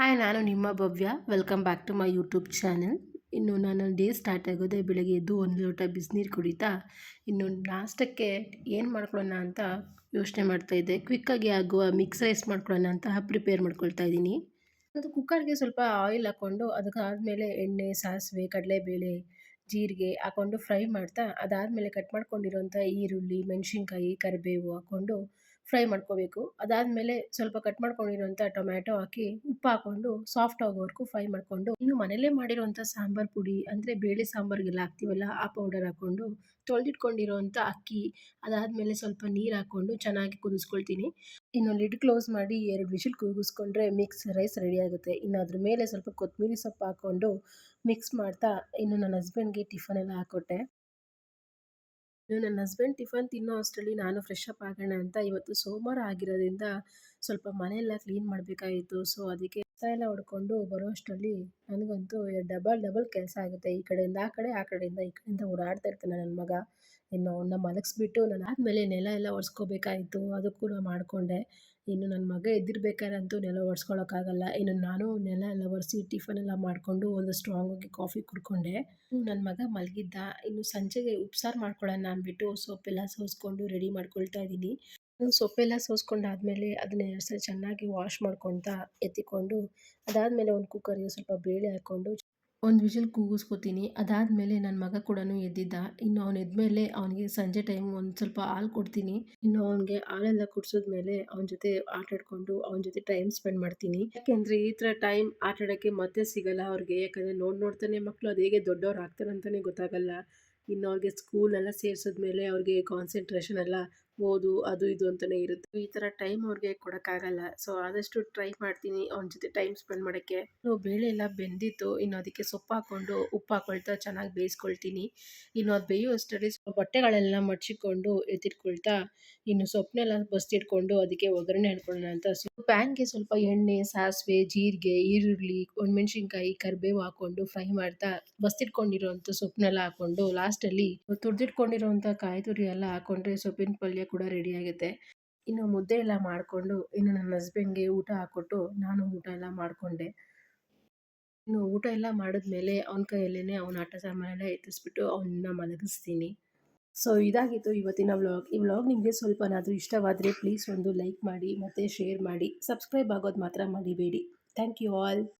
Hi ನಾನು ನಿಮ್ಮ Bhavya. Welcome back to my YouTube channel ಇನ್ನು ನಾನು ಡೇ ಸ್ಟಾರ್ಟ್ ಆಗೋದೇ ಬೆಳಗ್ಗೆ ಎದ್ದು ಒಂದು ಲೋಟ ಬಿಸಿನೀರು ಕುಡಿತಾ, ಇನ್ನು ನಾಷ್ಟಕ್ಕೆ ಏನು ಮಾಡ್ಕೊಳ್ಳೋಣ ಅಂತ ಯೋಚನೆ ಮಾಡ್ತಾಯಿದ್ದೆ ಕ್ವಿಕ್ಕಾಗಿ ಆಗುವ ಮಿಕ್ಸ್ ರೈಸ್ ಮಾಡ್ಕೊಳ್ಳೋಣ ಅಂತ ಪ್ರಿಪೇರ್ ಮಾಡ್ಕೊಳ್ತಾ ಇದ್ದೀನಿ. ಅದು ಕುಕ್ಕರ್ಗೆ ಸ್ವಲ್ಪ ಆಯಿಲ್ ಹಾಕ್ಕೊಂಡು ಅದಕ್ಕಾದಮೇಲೆ ಎಣ್ಣೆ, ಸಾಸಿವೆ, ಕಡಲೆಬೇಳೆ, ಜೀರಿಗೆ ಹಾಕ್ಕೊಂಡು ಫ್ರೈ ಮಾಡ್ತಾ, ಅದಾದಮೇಲೆ ಕಟ್ ಮಾಡ್ಕೊಂಡಿರೋಂಥ ಈರುಳ್ಳಿ, ಮೆಣಸಿನ್ಕಾಯಿ, ಕರಿಬೇವು ಹಾಕ್ಕೊಂಡು ಫ್ರೈ ಮಾಡ್ಕೋಬೇಕು. ಅದಾದಮೇಲೆ ಸ್ವಲ್ಪ ಕಟ್ ಮಾಡ್ಕೊಂಡಿರೋಂಥ ಟೊಮ್ಯಾಟೊ ಹಾಕಿ ಉಪ್ಪು ಹಾಕ್ಕೊಂಡು ಸಾಫ್ಟ್ ಆಗೋವರೆಗೂ ಫ್ರೈ ಮಾಡಿಕೊಂಡು ಇನ್ನು ಮನೇಲೇ ಮಾಡಿರೋಂಥ ಸಾಂಬಾರು ಪುಡಿ ಅಂದರೆ ಬೇಳೆ ಸಾಂಬಾರಿಗೆಲ್ಲ ಹಾಕ್ತೀವಲ್ಲ ಆ ಪೌಡರ್ ಹಾಕ್ಕೊಂಡು ತೊಳೆದಿಟ್ಕೊಂಡಿರೋಂಥ ಅಕ್ಕಿ ಅದಾದಮೇಲೆ ಸ್ವಲ್ಪ ನೀರು ಹಾಕ್ಕೊಂಡು ಚೆನ್ನಾಗಿ ಕುದಿಸ್ಕೊಳ್ತೀನಿ. ಇನ್ನು ಲಿಡ್ ಕ್ಲೋಸ್ ಮಾಡಿ ಎರಡು ವಿಷಲ್ ಕೂಗಿಸ್ಕೊಂಡ್ರೆ ಮಿಕ್ಸ್ ರೈಸ್ ರೆಡಿ ಆಗುತ್ತೆ. ಇನ್ನು ಅದ್ರ ಮೇಲೆ ಸ್ವಲ್ಪ ಕೊತ್ತಂಬರಿ ಸೊಪ್ಪು ಹಾಕ್ಕೊಂಡು ಮಿಕ್ಸ್ ಮಾಡ್ತಾ ಇನ್ನು ನನ್ನ ಹಸ್ಬೆಂಡ್ಗೆ ಟಿಫನ್ ಎಲ್ಲ ಹಾಕ್ಕೊಟ್ಟೆ ನನ್ನ ಹಸ್ಬೆಂಡ್ ಟಿಫನ್ ತಿನ್ನೋ ಅಷ್ಟರಲ್ಲಿ ನಾನು ಫ್ರೆಶ್ ಅಪ್ ಆಗೋಣ ಅಂತ ಇವತ್ತು ಸೋಮವಾರ ಆಗಿರೋದ್ರಿಂದ ಸ್ವಲ್ಪ ಮನೆಯೆಲ್ಲ ಕ್ಲೀನ್ ಮಾಡಬೇಕಾಗಿತ್ತು. ಸೊ ಅದಕ್ಕೆ ಎಲ್ಲ ಹೊಡ್ಕೊಂಡು ಬರೋ ಅಷ್ಟರಲ್ಲಿ ನನಗಂತೂ ಡಬಲ್ ಡಬಲ್ ಕೆಲಸ ಆಗುತ್ತೆ. ಈ ಕಡೆಯಿಂದ ಆ ಕಡೆ, ಆ ಕಡೆಯಿಂದ ಈ ಕಡೆಯಿಂದ ಓಡಾಡ್ತಾ ಇರ್ತಾನೆ ನನ್ನ ಮಗ. ಇನ್ನು ಅವನ್ನ ಮಲಗಿಸ್ಬಿಟ್ಟು ನಾನು ಆದಮೇಲೆ ನೆಲ ಎಲ್ಲ ಒರೆಸ್ಕೋಬೇಕಾಯಿತು ಕೂಡ ಮಾಡಿಕೊಂಡೆ. ಇನ್ನು ನನ್ನ ಮಗ ಎದ್ದಿರ್ಬೇಕಾದ್ರಂತೂ ನೆಲ ಒರೆಸ್ಕೊಳಕ್ಕಾಗಲ್ಲ ಇನ್ನು ನಾನು ನೆಲ ಎಲ್ಲ ಒರೆಸಿ ಟಿಫನ್ ಎಲ್ಲ ಮಾಡಿಕೊಂಡು ಒಂದು ಸ್ಟ್ರಾಂಗಾಗಿ ಕಾಫಿ ಕುಡ್ಕೊಂಡೆ. ನನ್ನ ಮಗ ಮಲಗಿದ್ದ. ಇನ್ನು ಸಂಜೆಗೆ ಉಪ್ಸಾರು ಮಾಡ್ಕೊಳ್ಳೋಣ ಅಂದ್ಬಿಟ್ಟು ಸೊಪ್ಪೆಲ್ಲ ಸೋಸ್ಕೊಂಡು ರೆಡಿ ಮಾಡ್ಕೊಳ್ತಾ ಇದ್ದೀನಿ. ಸೊಪ್ಪೆಲ್ಲ ಸೋಸ್ಕೊಂಡಾದ್ಮೇಲೆ ಅದನ್ನ ಎರಡು ಸಲ ಚೆನ್ನಾಗಿ ವಾಶ್ ಮಾಡ್ಕೊತಾ ಎತ್ತಿಕೊಂಡು ಅದಾದಮೇಲೆ ಒಂದು ಕುಕ್ಕರ್ಗೆ ಸ್ವಲ್ಪ ಬೇಳೆ ಹಾಕ್ಕೊಂಡು ಒಂದು ವಿಷಲ್ ಕೂಗಿಸ್ಕೊತೀನಿ. ಅದಾದಮೇಲೆ ನನ್ನ ಮಗ ಕೂಡ ಎದ್ದಿದ್ದ. ಇನ್ನು ಅವ್ನು ಎದ್ಮೇಲೆ ಅವನಿಗೆ ಸಂಜೆ ಟೈಮ್ ಒಂದು ಸ್ವಲ್ಪ ಹಾಲು ಕೊಡ್ತೀನಿ. ಇನ್ನು ಅವನಿಗೆ ಹಾಲೆಲ್ಲ ಕುಡಿಸಿದ್ಮೇಲೆ ಅವನ ಜೊತೆ ಆಟ ಆಡ್ಕೊಂಡು ಅವನ ಜೊತೆ ಟೈಮ್ ಸ್ಪೆಂಡ್ ಮಾಡ್ತೀನಿ. ಯಾಕೆಂದರೆ ಈ ಥರ ಟೈಮ್ ಆಟಾಡೋಕ್ಕೆ ಮತ್ತೆ ಸಿಗಲ್ಲ ಅವ್ರಿಗೆ. ಯಾಕಂದರೆ ನೋಡಿ ನೋಡ್ತಾನೆ ಮಕ್ಕಳು ಅದು ಹೇಗೆ ದೊಡ್ಡವ್ರು ಆಗ್ತಾರೆ ಅಂತಲೇ ಗೊತ್ತಾಗಲ್ಲ. ಇನ್ನು ಅವ್ರಿಗೆ ಸ್ಕೂಲೆಲ್ಲ ಸೇರಿಸಿದ್ಮೇಲೆ ಅವ್ರಿಗೆ ಕಾನ್ಸಂಟ್ರೇಷನ್ ಎಲ್ಲ ಓದು ಅದು ಇದು ಅಂತಲೇ ಇರುತ್ತೆ. ಈ ಥರ ಟೈಮ್ ಅವ್ರಿಗೆ ಕೊಡೋಕ್ಕಾಗಲ್ಲ. ಸೊ ಆದಷ್ಟು ಟ್ರೈ ಮಾಡ್ತೀನಿ ಅವ್ನ ಜೊತೆ ಟೈಮ್ ಸ್ಪೆಂಡ್ ಮಾಡೋಕ್ಕೆ. ಬೇಳೆ ಎಲ್ಲ ಬೆಂದಿತ್ತು. ಇನ್ನು ಅದಕ್ಕೆ ಸೊಪ್ಪು ಹಾಕ್ಕೊಂಡು ಉಪ್ಪು ಹಾಕೊಳ್ತಾ ಚೆನ್ನಾಗಿ ಬೇಯಿಸ್ಕೊಳ್ತೀನಿ. ಇನ್ನು ಅದು ಬೇಯೋ ಅಷ್ಟರಲ್ಲಿ ಬಟ್ಟೆಗಳೆಲ್ಲ ಮಡ್ಚಿಕೊಂಡು ಎತ್ತಿಟ್ಕೊಳ್ತಾ, ಇನ್ನು ಸೊಪ್ಪನ್ನೆಲ್ಲ ಬಸ್ತಿಟ್ಕೊಂಡು ಅದಕ್ಕೆ ಒಗ್ಗರಣೆ ಹಾಕೊಳ್ಳೋಣ ಅಂತ ಸೊ, ಪ್ಯಾನ್ಗೆ ಸ್ವಲ್ಪ ಎಣ್ಣೆ, ಸಾಸಿವೆ, ಜೀರಿಗೆ, ಈರುಳ್ಳಿ, ಒಣಮೆಣ್ಸಿನ್ಕಾಯಿ, ಕರಿಬೇವು ಹಾಕೊಂಡು ಫ್ರೈ ಮಾಡ್ತಾ ಬಸ್ತಿಟ್ಕೊಂಡಿರೋಂಥ ಸೊಪ್ಪನ್ನೆಲ್ಲ ಹಾಕೊಂಡು ಲಾಸ್ಟಲ್ಲಿ ತುರಿದಿಟ್ಕೊಂಡಿರೋಂಥ ಕಾಯಿ ತುರಿ ಎಲ್ಲ ಹಾಕೊಂಡ್ರೆ ಸೊಪ್ಪಿನ ಪಲ್ಯ ಕೂಡ ರೆಡಿ ಆಗುತ್ತೆ. ಇನ್ನು ಮುದ್ದೆ ಎಲ್ಲ ಮಾಡಿಕೊಂಡು, ಇನ್ನು ನನ್ನ ಹಸ್ಬೆಂಡ್ಗೆ ಊಟ ಹಾಕ್ಕೊಟ್ಟು ನಾನು ಊಟ ಎಲ್ಲ ಮಾಡಿಕೊಂಡೆ. ಇನ್ನು ಊಟ ಎಲ್ಲ ಮಾಡಿದ್ಮೇಲೆ ಅವನ ಕೈಯಲ್ಲೇ ಅವನ ಆಟ ಸಾಮಾನೆಲ್ಲ ಎತ್ತಿಸ್ಬಿಟ್ಟು ಅವನ್ನ ಮಲಗಿಸ್ತೀನಿ. ಸೊ ಇದಾಗಿತ್ತು ಇವತ್ತಿನ ವ್ಲಾಗ್ ಈ ವ್ಲಾಗ್ ನಿಮಗೆ ಸ್ವಲ್ಪನಾದರೂ ಇಷ್ಟವಾದರೆ ಪ್ಲೀಸ್ ಒಂದು ಲೈಕ್ ಮಾಡಿ ಮತ್ತು ಶೇರ್ ಮಾಡಿ. ಸಬ್ಸ್ಕ್ರೈಬ್ ಆಗೋದು ಮಾತ್ರ ಮಾಡಿಬೇಡಿ ಥ್ಯಾಂಕ್ ಯು ಆಲ್